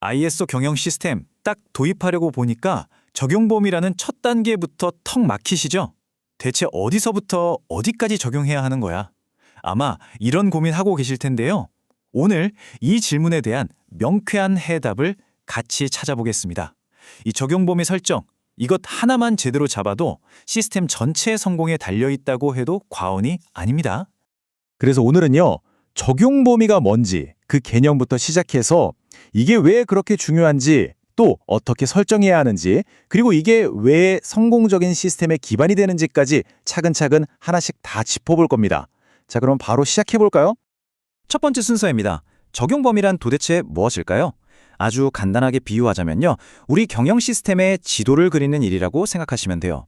ISO 경영 시스템 딱 도입하려고 보니까 적용 범위라는 첫 단계부터 턱 막히시죠? 대체 어디서부터 어디까지 적용해야 하는 거야? 아마 이런 고민하고 계실 텐데요. 오늘 이 질문에 대한 명쾌한 해답을 같이 찾아보겠습니다. 이 적용 범위 설정, 이것 하나만 제대로 잡아도 시스템 전체의 성공에 달려 있다고 해도 과언이 아닙니다. 그래서 오늘은요, 적용 범위가 뭔지 그 개념부터 시작해서 이게 왜 그렇게 중요한지 또 어떻게 설정해야 하는지 그리고 이게 왜 성공적인 시스템의 기반이 되는지까지 차근차근 하나씩 다 짚어볼 겁니다. 자, 그럼 바로 시작해 볼까요? 첫 번째 순서입니다. 적용 범위란 도대체 무엇일까요? 아주 간단하게 비유하자면요. 우리 경영 시스템의 지도를 그리는 일이라고 생각하시면 돼요.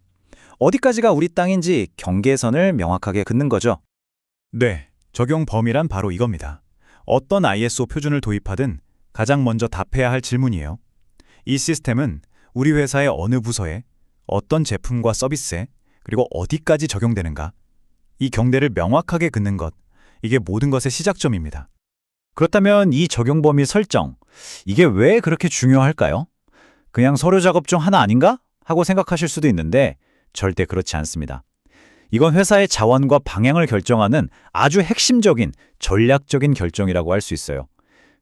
어디까지가 우리 땅인지 경계선을 명확하게 긋는 거죠. 네, 적용 범위란 바로 이겁니다. 어떤 ISO 표준을 도입하든 가장 먼저 답해야 할 질문이에요. 이 시스템은 우리 회사의 어느 부서에 어떤 제품과 서비스에 그리고 어디까지 적용되는가? 이 경대를 명확하게 긋는 것, 이게 모든 것의 시작점입니다. 그렇다면 이 적용 범위 설정, 이게 왜 그렇게 중요할까요? 그냥 서류 작업 중 하나 아닌가? 하고 생각하실 수도 있는데 절대 그렇지 않습니다. 이건 회사의 자원과 방향을 결정하는 아주 핵심적인 전략적인 결정이라고 할 수 있어요.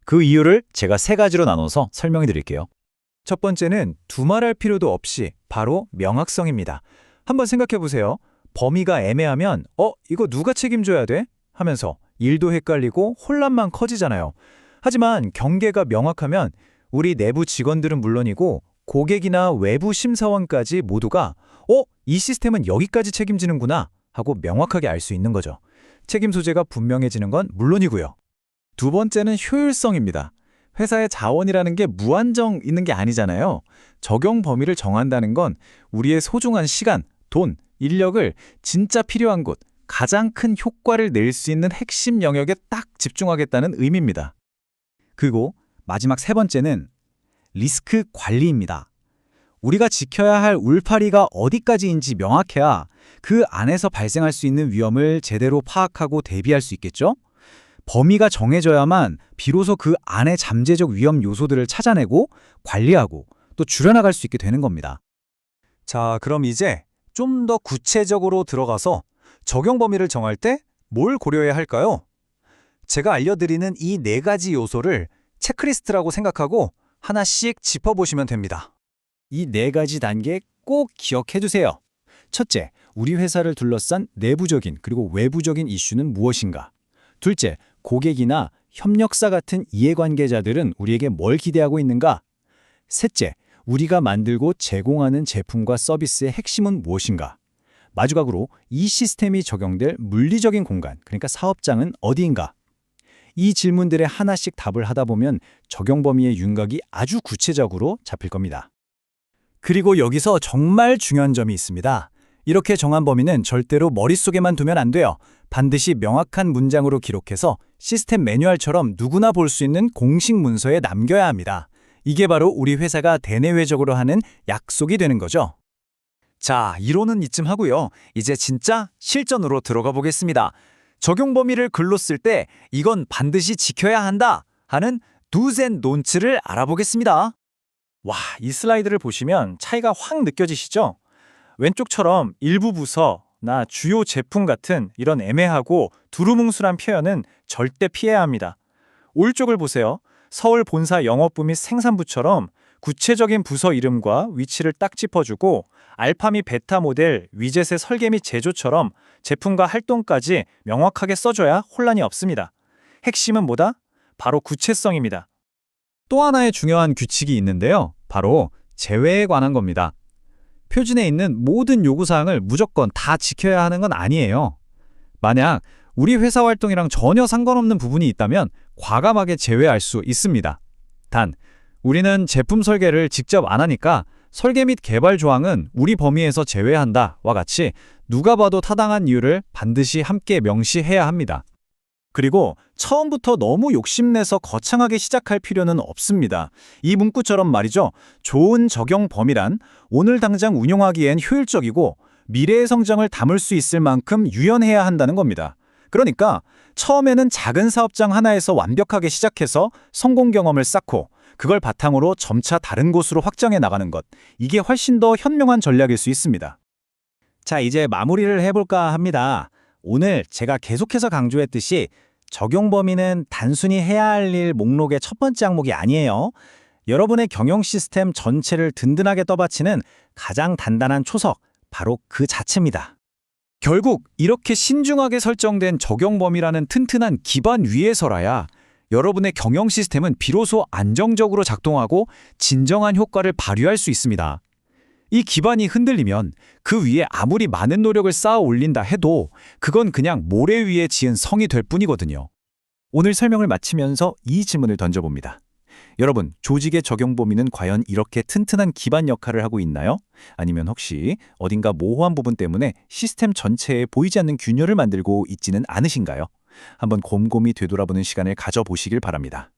그 이유를 제가 세 가지로 나눠서 설명해 드릴게요. 첫 번째는 두말할 필요도 없이 바로 명확성입니다. 한번 생각해 보세요. 범위가 애매하면 어, 이거 누가 책임져야 돼? 하면서 일도 헷갈리고 혼란만 커지잖아요. 하지만 경계가 명확하면 우리 내부 직원들은 물론이고 고객이나 외부 심사원까지 모두가 어, 이 시스템은 여기까지 책임지는구나 하고 명확하게 알 수 있는 거죠. 책임 소재가 분명해지는 건 물론이고요. 두 번째는 효율성입니다. 회사의 자원이라는 게 무한정 있는 게 아니잖아요. 적용 범위를 정한다는 건 우리의 소중한 시간, 돈, 인력을 진짜 필요한 곳, 가장 큰 효과를 낼 수 있는 핵심 영역에 딱 집중하겠다는 의미입니다. 그리고 마지막 세 번째는 리스크 관리입니다. 우리가 지켜야 할 울파리가 어디까지인지 명확해야 그 안에서 발생할 수 있는 위험을 제대로 파악하고 대비할 수 있겠죠? 범위가 정해져야만 비로소 그 안에 잠재적 위험 요소들을 찾아내고 관리하고 또 줄여나갈 수 있게 되는 겁니다. 자, 그럼 이제 좀 더 구체적으로 들어가서 적용 범위를 정할 때 뭘 고려해야 할까요? 제가 알려드리는 이 네 가지 요소를 체크리스트라고 생각하고 하나씩 짚어보시면 됩니다. 이 네 가지 단계 꼭 기억해 두세요. 첫째, 우리 회사를 둘러싼 내부적인 그리고 외부적인 이슈는 무엇인가? 둘째, 고객이나 협력사 같은 이해관계자들은 우리에게 뭘 기대하고 있는가? 셋째, 우리가 만들고 제공하는 제품과 서비스의 핵심은 무엇인가? 마지막으로 이 시스템이 적용될 물리적인 공간, 그러니까 사업장은 어디인가? 이 질문들에 하나씩 답을 하다 보면 적용 범위의 윤곽이 아주 구체적으로 잡힐 겁니다. 그리고 여기서 정말 중요한 점이 있습니다. 이렇게 정한 범위는 절대로 머릿속에만 두면 안 돼요. 반드시 명확한 문장으로 기록해서 시스템 매뉴얼처럼 누구나 볼 수 있는 공식 문서에 남겨야 합니다. 이게 바로 우리 회사가 대내외적으로 하는 약속이 되는 거죠. 자, 이론은 이쯤 하고요. 이제 진짜 실전으로 들어가 보겠습니다. 적용 범위를 글로 쓸 때 이건 반드시 지켜야 한다 하는 두센 논츠를 알아보겠습니다. 와, 이 슬라이드를 보시면 차이가 확 느껴지시죠? 왼쪽처럼 일부 부서 나 주요 제품 같은 이런 애매하고 두루뭉술한 표현은 절대 피해야 합니다. 오른쪽을 보세요. 서울 본사 영업부 및 생산부처럼 구체적인 부서 이름과 위치를 딱 짚어주고 알파 및 베타 모델, 위젯의 설계 및 제조처럼 제품과 활동까지 명확하게 써줘야 혼란이 없습니다. 핵심은 뭐다? 바로 구체성입니다. 또 하나의 중요한 규칙이 있는데요. 바로 제외에 관한 겁니다. 표준에 있는 모든 요구사항을 무조건 다 지켜야 하는 건 아니에요. 만약 우리 회사 활동이랑 전혀 상관없는 부분이 있다면 과감하게 제외할 수 있습니다. 단, 우리는 제품 설계를 직접 안 하니까 설계 및 개발 조항은 우리 범위에서 제외한다와 같이 누가 봐도 타당한 이유를 반드시 함께 명시해야 합니다. 그리고 처음부터 너무 욕심내서 거창하게 시작할 필요는 없습니다. 이 문구처럼 말이죠. 좋은 적용 범위란 오늘 당장 운용하기엔 효율적이고 미래의 성장을 담을 수 있을 만큼 유연해야 한다는 겁니다. 그러니까 처음에는 작은 사업장 하나에서 완벽하게 시작해서 성공 경험을 쌓고 그걸 바탕으로 점차 다른 곳으로 확장해 나가는 것. 이게 훨씬 더 현명한 전략일 수 있습니다. 자, 이제 마무리를 해볼까 합니다. 오늘 제가 계속해서 강조했듯이 적용 범위는 단순히 해야 할 일 목록의 첫 번째 항목이 아니에요. 여러분의 경영 시스템 전체를 든든하게 떠받치는 가장 단단한 초석, 바로 그 자체입니다. 결국 이렇게 신중하게 설정된 적용 범위라는 튼튼한 기반 위에서라야 여러분의 경영 시스템은 비로소 안정적으로 작동하고 진정한 효과를 발휘할 수 있습니다. 이 기반이 흔들리면 그 위에 아무리 많은 노력을 쌓아 올린다 해도 그건 그냥 모래 위에 지은 성이 될 뿐이거든요. 오늘 설명을 마치면서 이 질문을 던져봅니다. 여러분, 조직의 적용 범위는 과연 이렇게 튼튼한 기반 역할을 하고 있나요? 아니면 혹시 어딘가 모호한 부분 때문에 시스템 전체에 보이지 않는 균열을 만들고 있지는 않으신가요? 한번 곰곰이 되돌아보는 시간을 가져보시길 바랍니다.